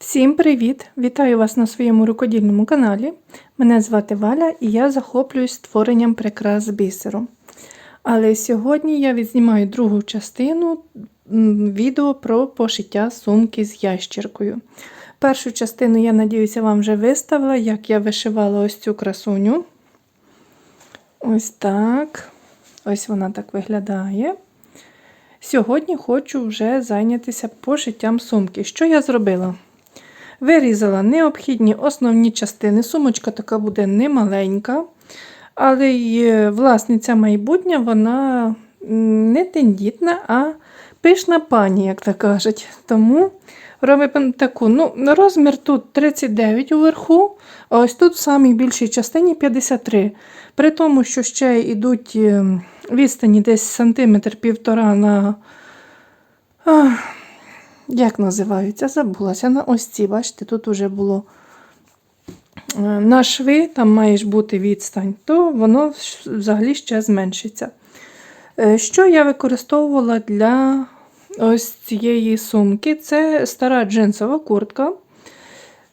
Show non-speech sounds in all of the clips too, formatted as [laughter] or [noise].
Всім привіт! Вітаю вас на своєму рукодільному каналі. Мене звати Валя і я захоплююсь створенням прикрас бісеру. Але сьогодні я відзнімаю другу частину відео про пошиття сумки з ящіркою. Першу частину, я надіюся, вам вже виставила, як я вишивала ось цю красуню. Ось так. Ось вона так виглядає. Сьогодні хочу вже зайнятися пошиттям сумки. Що я зробила? Вирізала необхідні основні частини. Сумочка така буде немаленька, але й власниця майбутня, вона не тендітна, а пишна пані, як то кажуть. Тому робимо таку. Ну, розмір тут 39 уверху, а ось тут в самій більшій частині 53. При тому, що ще йдуть е, відстані десь сантиметр півтора на. Як називаються? Забулася. На ось ці, бачите, тут вже було е, на шви, там має ж бути відстань, то воно взагалі ще зменшиться. Е, Що я використовувала для ось цієї сумки? Це стара джинсова куртка.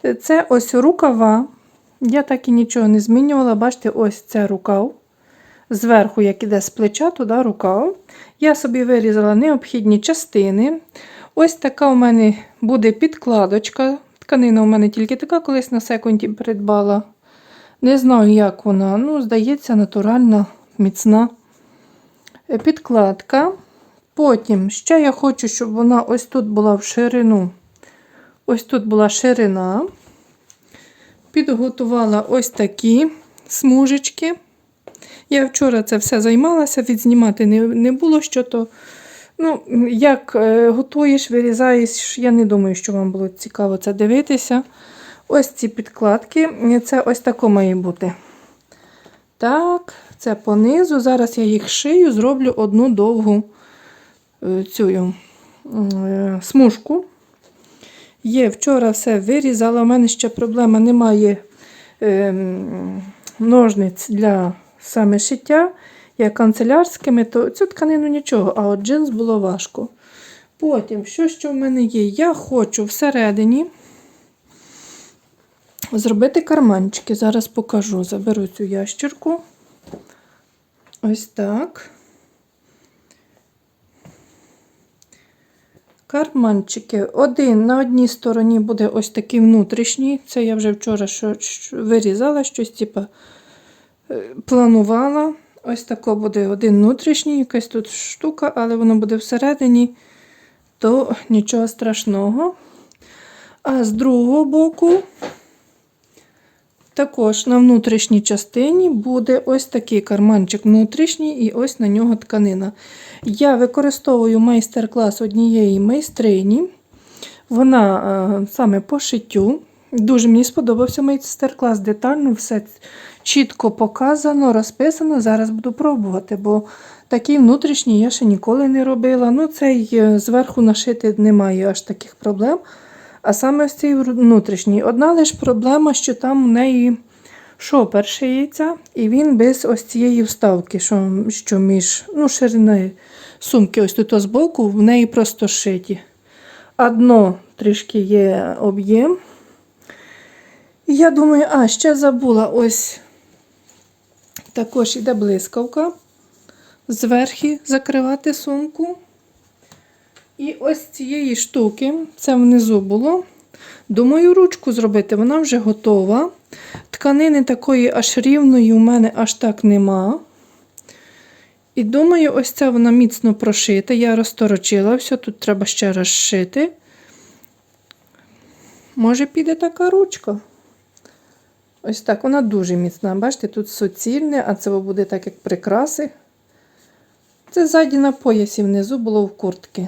Е, Це ось рукава. Я так і нічого не змінювала. Бачите, ось це рукав. Зверху, як іде з плеча, туди рукав. Я собі вирізала необхідні частини. Ось така у мене буде підкладочка. Тканина у мене тільки така, колись на секунді придбала. Не знаю, як вона. Ну, здається, натуральна, міцна Е, підкладка. Потім ще я хочу, щоб вона ось тут була в ширину. Ось тут була ширина. Підготувала ось такі смужечки. Я вчора це все займалася, відзнімати не, не було що то. Ну, як е, готуєш, вирізаєш, я не думаю, що вам було цікаво це дивитися. Ось ці підкладки, це ось тако має бути. Так, це понизу. Зараз я їх шию, зроблю одну довгу е, цю е, смужку. Є, вчора все вирізала. У мене ще проблема немає е, ножниць для саме шиття. Я канцелярськими, то цю тканину нічого, а от джинс було важко. Потім, що що в мене є? Я хочу всередині зробити карманчики. Зараз покажу. Заберу цю ящерку. Ось так. Карманчики. Один на одній стороні буде ось такий внутрішній. Це я вже вчора що вирізала, щось типу, планувала. Ось тако буде один внутрішній, якась тут штука, але воно буде всередині, то нічого страшного. А з другого боку, також на внутрішній частині буде ось такий карманчик внутрішній, і ось на нього тканина. Я використовую майстер-клас однієї майстрині. Вона саме по шиттю. Дуже мені сподобався майстер-клас, детально все чітко показано, розписано. Зараз буду пробувати, бо такий внутрішній я ще ніколи не робила. Ну, цей е, зверху нашити немає аж таких проблем. А саме ось цей внутрішній. Одна лише проблема, що там у неї шопер шиється, і він без ось цієї вставки, що що між ну, шириною сумки, ось тут збоку, в неї просто шиті. А трішки є об'єм. І я думаю, а, ще забула ось також іде блискавка. Зверху закривати сумку. І ось цієї штуки, це внизу було. Думаю, ручку зробити, вона вже готова. Тканини такої аж рівної у мене аж так нема. І думаю, ось ця вона міцно прошита. Я розторочила все, тут треба ще раз шити. Може, піде така ручка. Ось так, вона дуже міцна. Бачите, тут суцільне, а це буде так, як прикраси. Це ззаді на поясі внизу було в куртки.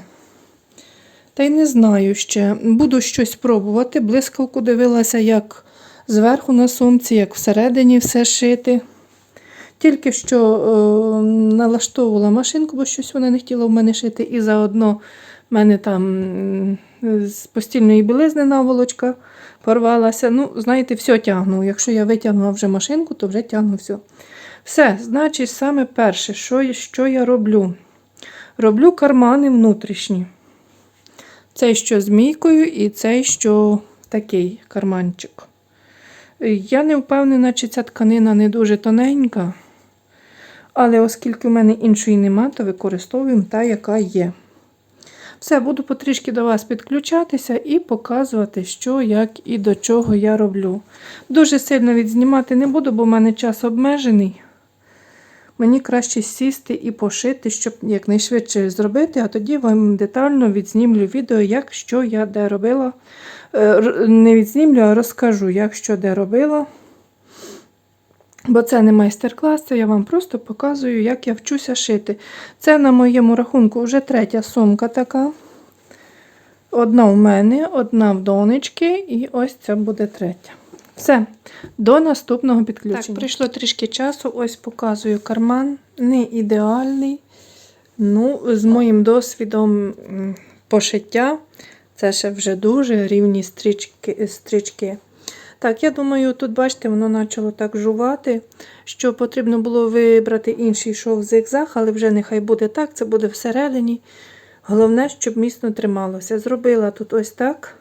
Та й не знаю ще. Буду щось пробувати. Блискавку дивилася, як зверху на сумці, як всередині все шити. Тільки що е, налаштовувала машинку, бо щось вона не хотіла в мене шити. І заодно в мене там з постільної білизни наволочка порвалася. Ну, знаєте, все тягну. Якщо я витягнула вже машинку, то вже тягну все. Все, значить, саме перше, що, що я роблю? Роблю кармани внутрішні. Цей, що з мійкою, і цей, що такий карманчик. Я не впевнена, чи ця тканина не дуже тоненька, але оскільки в мене іншої нема, то використовуємо та, яка є. Все, буду потрішки до вас підключатися і показувати, що, як і до чого я роблю. Дуже сильно відзнімати не буду, бо в мене час обмежений. Мені краще сісти і пошити, щоб якнайшвидше зробити, а тоді вам детально відзнімлю відео, як що я де робила. Е, Не відзнімлю, а розкажу, як що де робила. Бо це не майстер-клас, це я вам просто показую, як я вчуся шити. Це на моєму рахунку вже третя сумка така. Одна в мене, одна в донечки, і ось це буде третя. Все, до наступного підключення. Так, прийшло трішки часу, ось показую карман. Не ідеальний. Ну, з моїм досвідом пошиття, це ще вже дуже рівні стрічки. стрічки. Так, я думаю, тут, бачите, воно почало так жувати, що потрібно було вибрати інший шов зигзаг, але вже нехай буде так, це буде всередині. Головне, щоб міцно трималося. Зробила тут ось так.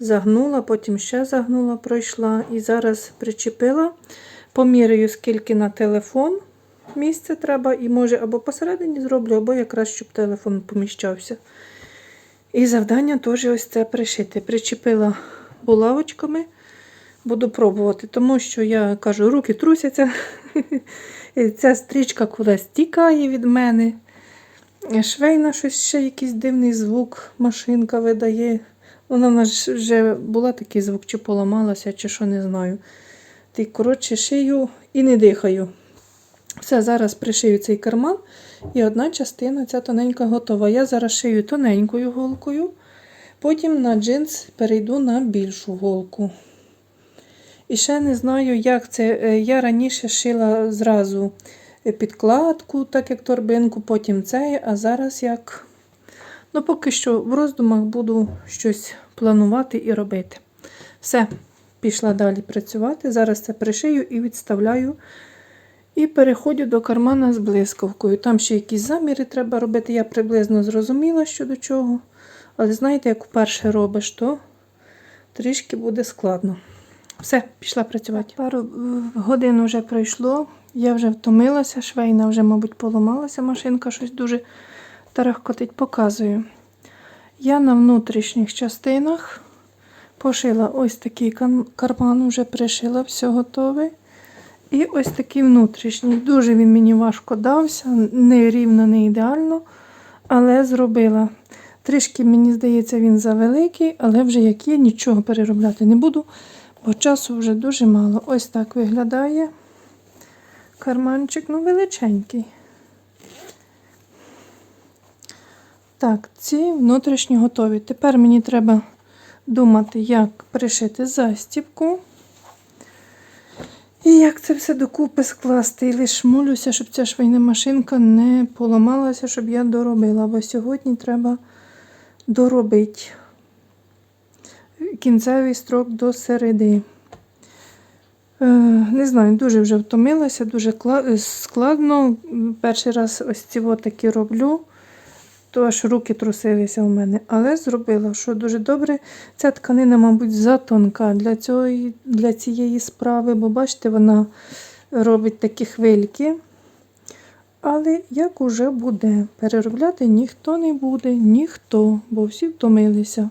Загнула, потім ще загнула, пройшла і зараз причепила. Поміряю, скільки на телефон місця треба, і може або посередині зроблю, або якраз щоб телефон поміщався. І завдання теж ось це пришити. Причепила булавочками, буду пробувати, тому що я кажу, руки трусяться. [laughs] Ця стрічка кудись тікає від мене. Швейна щось ще якийсь дивний звук, машинка видає. Вона в нас вже була такий звук, чи поламалася, чи що не знаю. Ти, коротше, шию і не дихаю. Все, зараз пришию цей карман, і одна частина ця тоненька готова. Я зараз шию тоненькою голкою, потім на джинс перейду на більшу голку. І ще не знаю, як це. Е, Я раніше шила зразу підкладку, так як торбинку, потім цей, а зараз як. Ну, поки що в роздумах буду щось планувати і робити. Все, пішла далі працювати. Зараз це пришию і відставляю. І переходжу до кармана з блискавкою. Там ще якісь заміри треба робити. Я приблизно зрозуміла, що до чого. Але знаєте, як вперше робиш, то трішки буде складно. Все, пішла працювати. Пару е, годин вже пройшло. Я вже втомилася, швейна вже, мабуть, поламалася машинка, щось дуже тарахкотить, показую. Я на внутрішніх частинах пошила ось такий карман, вже пришила, все готове. І ось такий внутрішній. Дуже він мені важко дався, не рівно, не ідеально, але зробила. Трішки, мені здається, він завеликий, але вже як є, нічого переробляти не буду, бо часу вже дуже мало. Ось так виглядає карманчик, ну величенький. Так, ці внутрішні готові. Тепер мені треба думати, як пришити застібку. І як це все докупи скласти. І лише молюся, щоб ця швейна машинка не поламалася, щоб я доробила. Бо сьогодні треба доробити кінцевий строк до середи. Е, Не знаю, дуже вже втомилася, дуже е, складно. Перший раз ось ці такі роблю, то аж руки трусилися у мене. Але зробила, що дуже добре. Ця тканина, мабуть, затонка для, цього, для цієї справи, бо бачите, вона робить такі хвильки. Але як уже буде, переробляти ніхто не буде, ніхто, бо всі втомилися.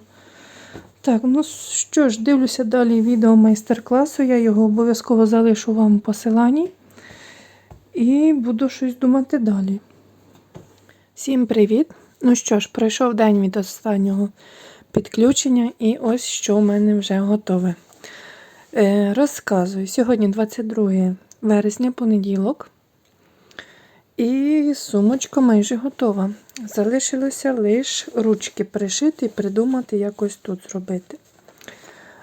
Так, ну що ж, дивлюся далі відео майстер-класу. Я його обов'язково залишу вам в посиланні. І буду щось думати далі. Всім привіт! Ну що ж, пройшов день від останнього підключення, і ось що в мене вже готове. Е, розказую. Сьогодні 22 вересня, понеділок. І сумочка майже готова. Залишилося лише ручки пришити і придумати, якось тут зробити.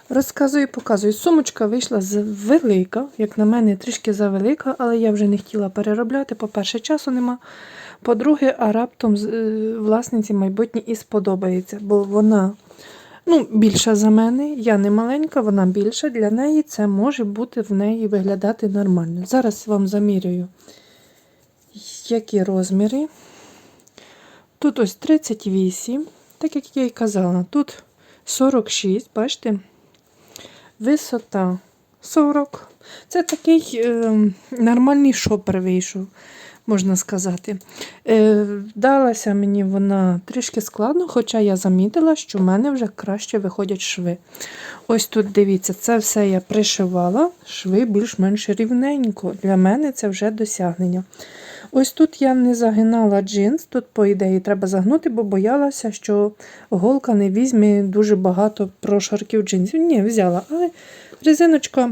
Розказую, показую. Сумочка вийшла велика, як на мене, трішки завелика, але я вже не хотіла переробляти. По-перше, часу нема. По-друге, а раптом е, власниці майбутнє і сподобається, бо вона ну, більша за мене. Я не маленька, вона більша. Для неї це може бути в неї виглядати нормально. Зараз вам замірюю які розміри. Тут ось 38, так як я і казала, тут 46, бачите? Висота 40. Це такий е, нормальний шопер вийшов, можна сказати. Е, далася мені вона трішки складно, хоча я замітила, що в мене вже краще виходять шви. Ось тут дивіться, це все я пришивала, шви більш-менш рівненько. Для мене це вже досягнення. Ось тут я не загинала джинс, тут, по ідеї, треба загнути, бо боялася, що голка не візьме дуже багато прошарків джинсів. Ні, взяла, але резиночка,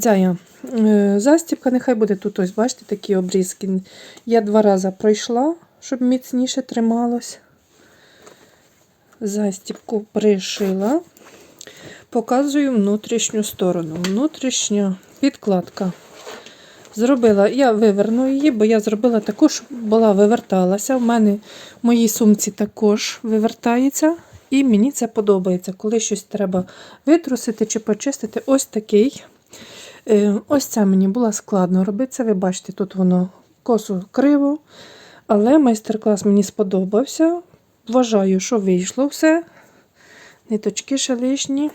ця я, е, застібка, нехай буде тут, ось, бачите, такі обрізки. Я два рази пройшла, щоб міцніше трималось. Застібку пришила. Показую внутрішню сторону. Внутрішня підкладка. Зробила, я виверну її, бо я зробила таку, щоб була виверталася. У мене в моїй сумці також вивертається, і мені це подобається. Коли щось треба витрусити чи почистити, ось такий. Е, Ось це мені було складно робити. Це ви бачите, тут воно косо криво. Але майстер-клас мені сподобався. Вважаю, що вийшло все. Ниточки ще лишні.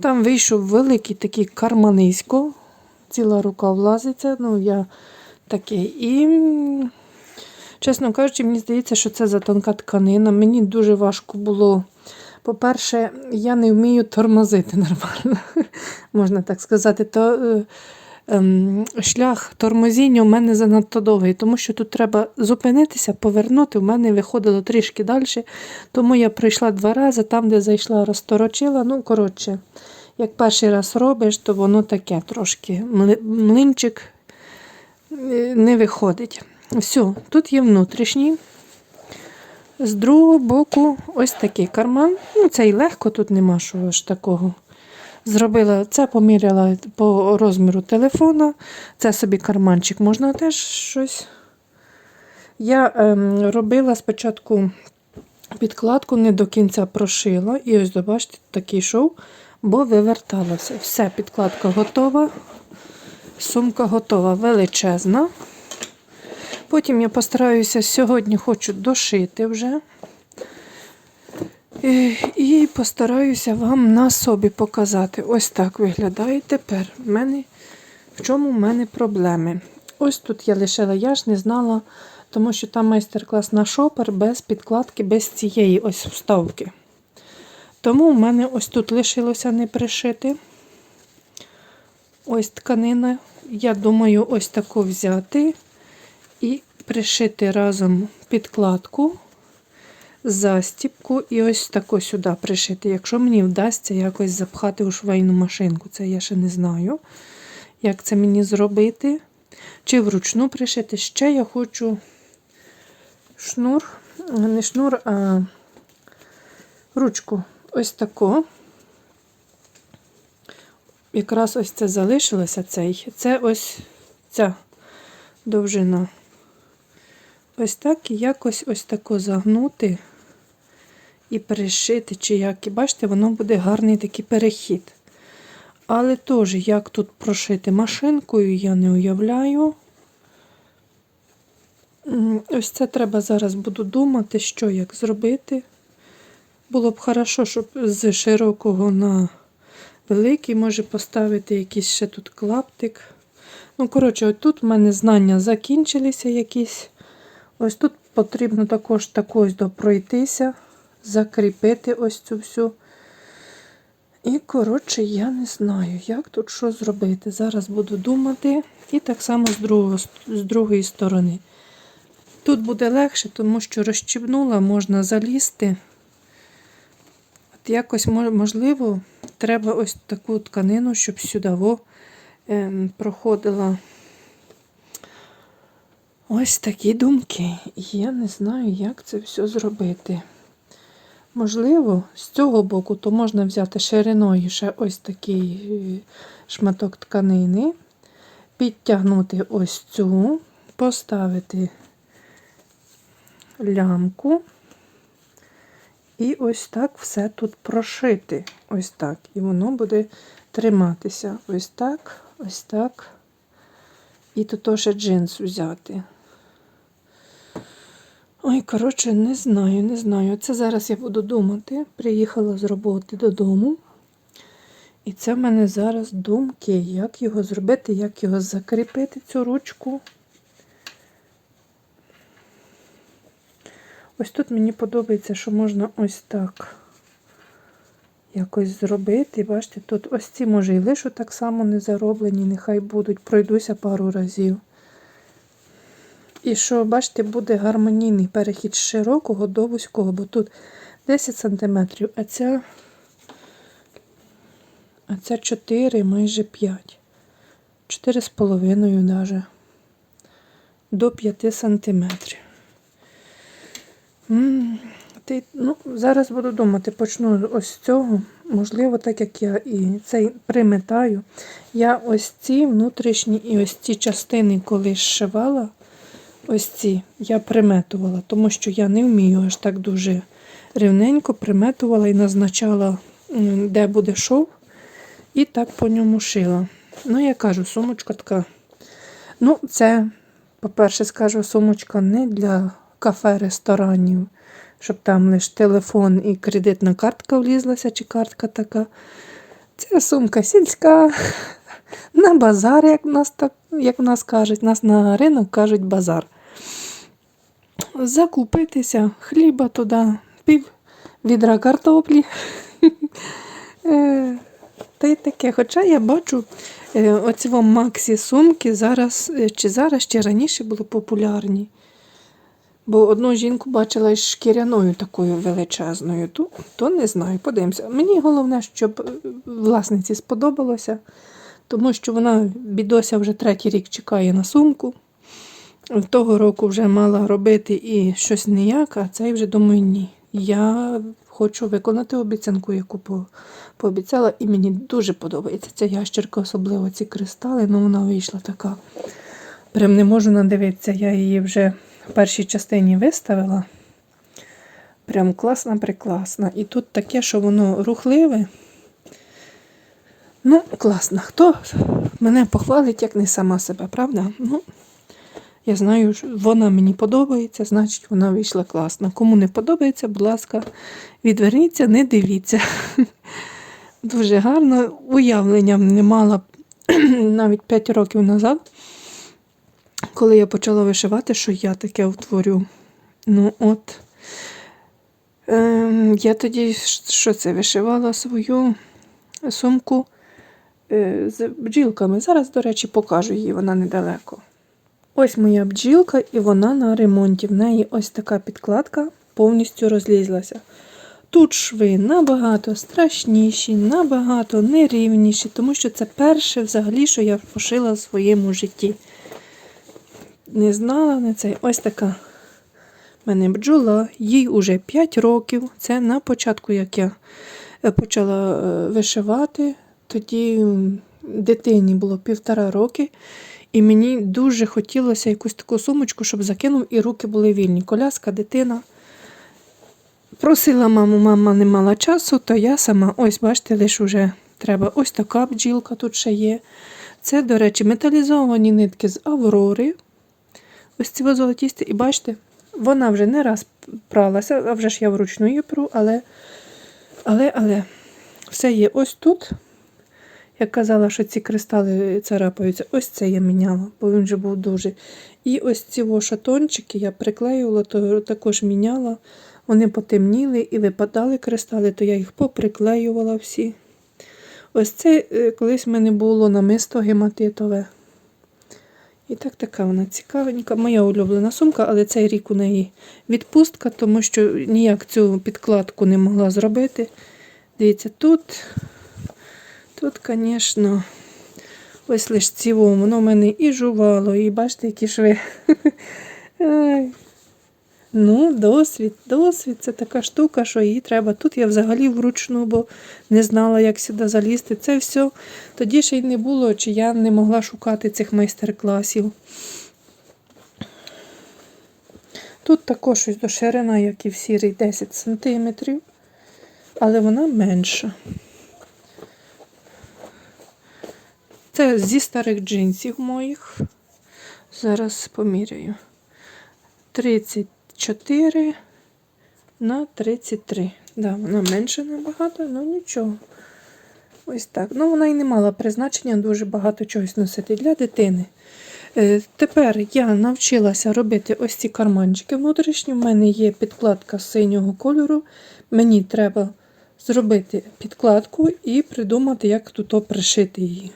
Там вийшов великий такий карманисько. Ціла рука влазиться. Ну, я такий. І, чесно кажучи, мені здається, що це за тонка тканина. Мені дуже важко було. По-перше, я не вмію тормозити нормально, [laughs] можна так сказати. То, е, ем, шлях тормозіння у мене занадто довгий, тому що тут треба зупинитися, повернути. У мене виходило трішки далі, тому я прийшла два рази, там, де зайшла, розторочила. Ну, коротше, як перший раз робиш, то воно таке трошки. Млинчик е, не виходить. Все, тут є внутрішній. З другого боку, ось такий карман. Ну, цей легко, тут нема що ж такого. Зробила це, поміряла по розміру телефона. Це собі карманчик, можна теж щось. Я ем, робила спочатку підкладку, не до кінця прошила. І ось, бачите, такий шов, бо виверталося. Все, підкладка готова. Сумка готова, величезна. Потім я постараюся сьогодні хочу дошити вже. І, і постараюся вам на собі показати. Ось так виглядає тепер. В мене, в чому в мене проблеми? Ось тут я лишила, я ж не знала, тому що там майстер-клас на шопер без підкладки, без цієї ось вставки. Тому в мене ось тут лишилося не пришити. Ось тканина. Я думаю, ось таку взяти і пришити разом підкладку, застіпку і ось таку сюди пришити. Якщо мені вдасться якось запхати у швейну машинку, це я ще не знаю, як це мені зробити. Чи вручну пришити. Ще я хочу шнур, не шнур, а ручку. Ось таку. Якраз ось це залишилося цей. Це ось ця довжина. Ось так і якось ось тако загнути і перешити, чи як. І бачите, воно буде гарний такий перехід. Але теж, як тут прошити машинкою, я не уявляю. Ось це треба зараз буду думати, що як зробити. Було б хорошо, щоб з широкого на великий може поставити якийсь ще тут клаптик. Ну, коротше, от тут в мене знання закінчилися якісь. Ось тут потрібно також так ось допройтися, закріпити ось цю всю. І, коротше, я не знаю, як тут що зробити. Зараз буду думати. І так само з, другого, з другої сторони. Тут буде легше, тому що розчібнула, можна залізти. Якось, можливо, треба ось таку тканину, щоб сюди ем, проходила. Ось такі думки. Я не знаю, як це все зробити. Можливо, з цього боку то можна взяти шириною ще ось такий е, шматок тканини, підтягнути ось цю, поставити лямку і ось так все тут прошити. Ось так. І воно буде триматися. Ось так, ось так. І тут ще джинс взяти. Ой, коротше, не знаю, не знаю. Це зараз я буду думати. Приїхала з роботи додому. І це в мене зараз думки, як його зробити, як його закріпити, цю ручку. Ось тут мені подобається, що можна ось так якось зробити. Бачите, тут ось ці може і лишу так само не зароблені, нехай будуть, пройдуся пару разів. І що, бачите, буде гармонійний перехід з широкого до вузького, бо тут 10 см, а ця, а ця 4, майже 5. 4,5 навіть. До 5 сантиметрів. Ти, ну, зараз буду думати, почну ось з цього. Можливо, так як я і цей приметаю. Я ось ці внутрішні і ось ці частини, коли зшивала, ось ці я приметувала, тому що я не вмію аж так дуже рівненько приметувала і назначала, де буде шов, і так по ньому шила. Ну, я кажу, сумочка така. Ну, це, по-перше, скажу, сумочка не для кафе, ресторанів, щоб там лише телефон і кредитна картка влізлася, чи картка така. Це сумка сільська, на базар, як нас, так, як нас кажуть. Нас на ринок кажуть базар. Закупитися, хліба туди, пів відра картоплі. [laughs] Е, Та й таке. Хоча я бачу, е, оці Максі сумки зараз, е, чи зараз, чи раніше були популярні. Бо одну жінку бачила шкіряною такою величезною, то, то не знаю, подивимося. Мені головне, щоб е, власниці сподобалося, тому що вона, бідося, вже третій рік чекає на сумку. Того року вже мала робити і щось ніяк, а цей вже думаю, ні. Я хочу виконати обіцянку, яку по- пообіцяла, і мені дуже подобається ця ящерка, особливо ці кристали, ну вона вийшла така. Прям не можу надивитися, я її вже в першій частині виставила. Прям класна, прекрасна. І тут таке, що воно рухливе. Ну, класно. Хто мене похвалить, як не сама себе, правда? Ну, я знаю, що вона мені подобається, значить вона вийшла класно. Кому не подобається, будь ласка, відверніться, не дивіться. [laughs] Дуже гарно. Уявлення не мала [clears throat] навіть 5 років назад, коли я почала вишивати, що я таке утворю. Ну, от. Ем, я тоді що це вишивала свою сумку е, з бджілками. Зараз, до речі, покажу її, вона недалеко. Ось моя бджілка, і вона на ремонті. В неї ось така підкладка повністю розлізлася. Тут шви набагато страшніші, набагато нерівніші, тому що це перше взагалі, що я пошила в своєму житті. Не знала не цей. Ось така в мене бджола, їй уже 5 років. Це на початку, як я е, почала е, вишивати, тоді дитині було півтора роки. І мені дуже хотілося якусь таку сумочку, щоб закинув, і руки були вільні. Коляска, дитина. Просила маму, мама не мала часу, то я сама, ось, бачите, лише вже треба. Ось така бджілка тут ще є. Це, до речі, металізовані нитки з Аврори. Ось ці золотісті. І бачите, вона вже не раз пралася, а вже ж я вручну її пру, але, але, але, все є ось тут. Я казала, що ці кристали царапаються. Ось це я міняла, бо він вже був дуже. І ось ці шатончики я приклеювала, то також міняла. Вони потемніли і випадали кристали, то я їх поприклеювала всі. Ось це е, колись в мене було намисто гематитове. І так така вона цікавенька. Моя улюблена сумка, але цей рік у неї відпустка, тому що ніяк цю підкладку не могла зробити. Дивіться, тут, тут, звісно, ось лише цівом, воно в мене і жувало, і бачите, які шви. [laughs] Ну, досвід, досвід це така штука, що її треба. Тут я взагалі вручну, бо не знала, як сюди залізти. Це все. Тоді ще й не було, чи я не могла шукати цих майстер-класів. Тут також ось до ширина, як і в сірій, 10 см, але вона менша. Це зі старих джинсів моїх. Зараз поміряю. 30 24 на 33. Да, вона менше набагато, але нічого. Ось так. Ну, вона і не мала призначення дуже багато чогось носити для дитини. Е, Тепер я навчилася робити ось ці карманчики внутрішні. У мене є підкладка синього кольору. Мені треба зробити підкладку і придумати, як тут пришити її.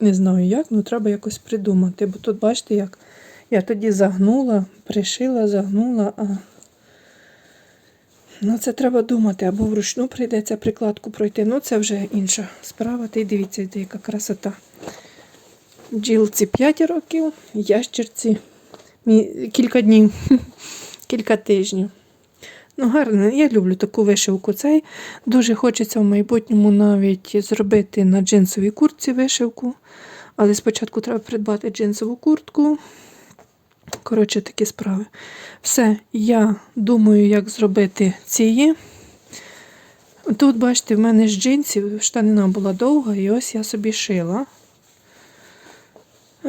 Не знаю як, але треба якось придумати. Бо тут, бачите, як я тоді загнула, пришила, загнула, а ну це треба думати, або вручну прийдеться прикладку пройти. Ну, це вже інша справа. Та й дивіться, яка красота. Бджілці 5 років, ящерці кілька днів, [laughs] кілька тижнів. Ну, гарно, я люблю таку вишивку. Цей дуже хочеться в майбутньому навіть зробити на джинсовій куртці вишивку. Але спочатку треба придбати джинсову куртку. Коротше, такі справи. Все, я думаю, як зробити ці. Тут, бачите, в мене з джинсів штанина була довга, і ось я собі шила. А,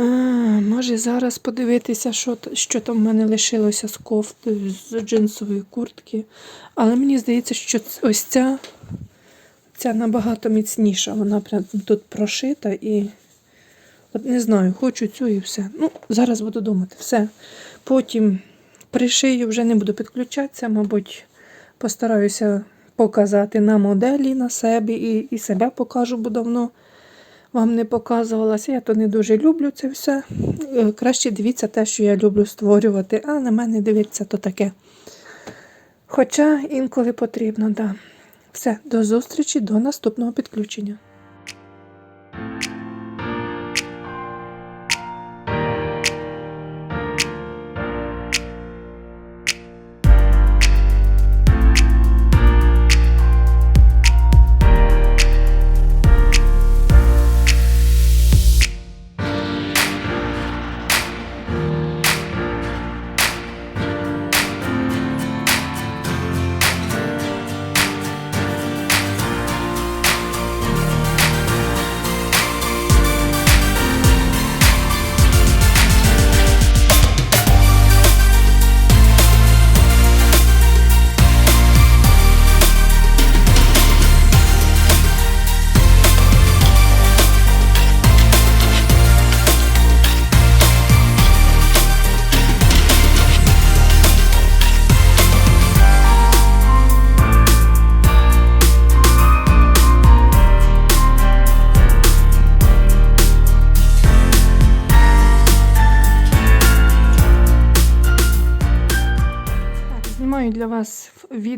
може зараз подивитися, що, що там в мене лишилося з кофти, з джинсової куртки. Але мені здається, що ось ця, ця набагато міцніша. Вона прям тут прошита і. От не знаю, хочу цю і все. Ну, зараз буду думати. Все. Потім пришию, вже не буду підключатися, мабуть, постараюся показати на моделі на себе і, і себе покажу, бо давно вам не показувалася. Я то не дуже люблю це все. Е, Краще дивіться те, що я люблю створювати, а на мене дивитися то таке. Хоча інколи потрібно, так. Да. Все, до зустрічі, до наступного підключення.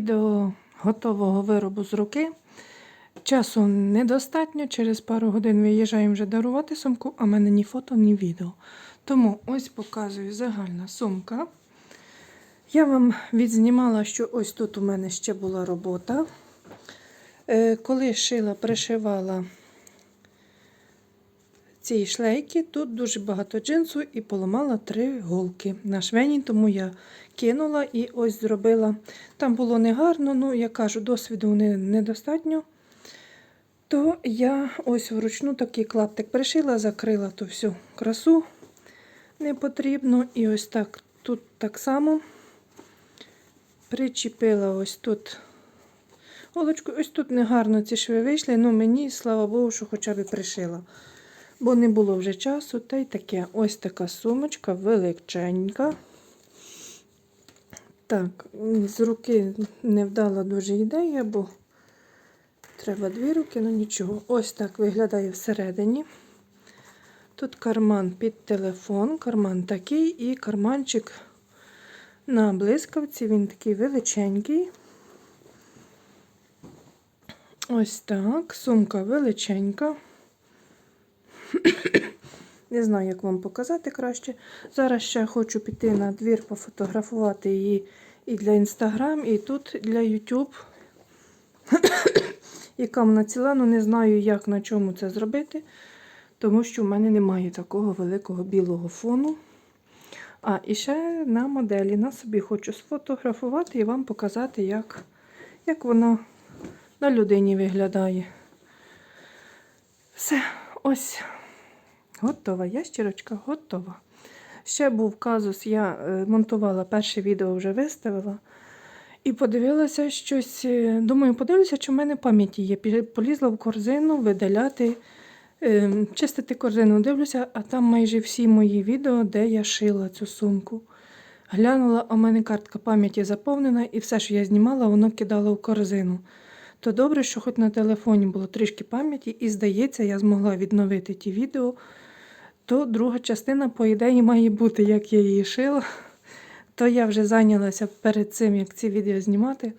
Відео готового виробу з руки. Часу недостатньо, через пару годин виїжджаємо вже дарувати сумку, а в мене ні фото, ні відео. Тому ось показую загальна сумка. Я вам відзнімала, що ось тут у мене ще була робота. Е, Коли шила, пришивала ці шлейки, тут дуже багато джинсу і поламала три голки на швені, тому я кинула і ось зробила. Там було негарно, ну я кажу, досвіду недостатньо. То я ось вручну такий клаптик пришила, закрила ту всю красу не потрібно. І ось так тут так само причепила ось тут голочку. Ось тут негарно ці шви вийшли, ну мені, слава Богу, що хоча б пришила. Бо не було вже часу, та й таке. Ось така сумочка величенька. Так, з руки не вдала дуже ідея, бо треба дві руки, ну нічого. Ось так виглядає всередині. Тут карман під телефон, карман такий і карманчик на блискавці. Він такий величенький. Ось так. Сумка величенька. Не знаю, як вам показати краще. Зараз ще хочу піти на двір, пофотографувати її і для Instagram, і тут для YouTube. Яка вона ціла, ну не знаю, як на чому це зробити, тому що в мене немає такого великого білого фону. А, і ще на моделі на собі хочу сфотографувати і вам показати, як, як вона на людині виглядає. Все, ось. Готова, ящірочка готова. Ще був казус, я е, монтувала перше відео, вже виставила. І подивилася щось. е, Думаю, подивлюся, чи в мене пам'яті є. Полізла в корзину видаляти, е, чистити корзину. Дивлюся, а там майже всі мої відео, де я шила цю сумку. Глянула, в мене картка пам'яті заповнена, і все, що я знімала, воно кидало в корзину. То добре, що хоч на телефоні було трішки пам'яті, і здається, я змогла відновити ті відео. То друга частина, по ідеї, має бути, як я її шила. То я вже зайнялася перед цим, як ці відео знімати.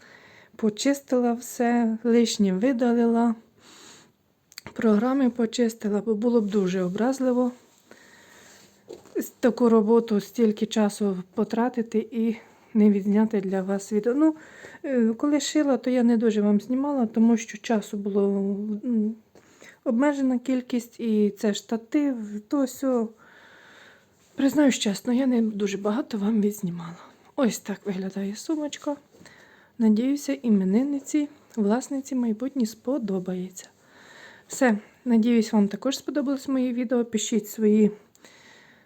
Почистила все, лишнє видалила, програми почистила, бо було б дуже образливо таку роботу стільки часу потратити і не відзняти для вас відео. Ну, е, коли шила, то я не дуже вам знімала, тому що часу було обмежена кількість, і це штатив, то все. Признаюсь чесно, я не дуже багато вам відзнімала. Ось так виглядає сумочка. Надіюся, іменинниці, власниці майбутній сподобається. Все, надіюсь, вам також сподобалось моє відео. Пишіть свої,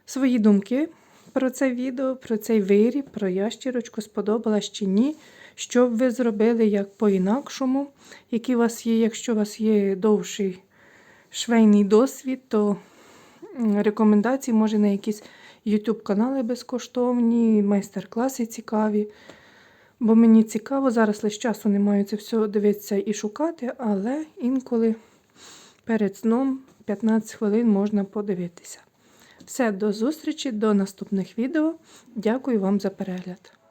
свої думки про це відео, про цей виріб, про ящірочку, сподобалось чи ні. Що б ви зробили як по-інакшому, які у вас є, якщо у вас є довший швейний досвід, то рекомендації може на якісь YouTube канали безкоштовні, майстер-класи цікаві. Бо мені цікаво, зараз лише часу не маю це все дивитися і шукати, але інколи перед сном 15 хвилин можна подивитися. Все, до зустрічі, до наступних відео. Дякую вам за перегляд.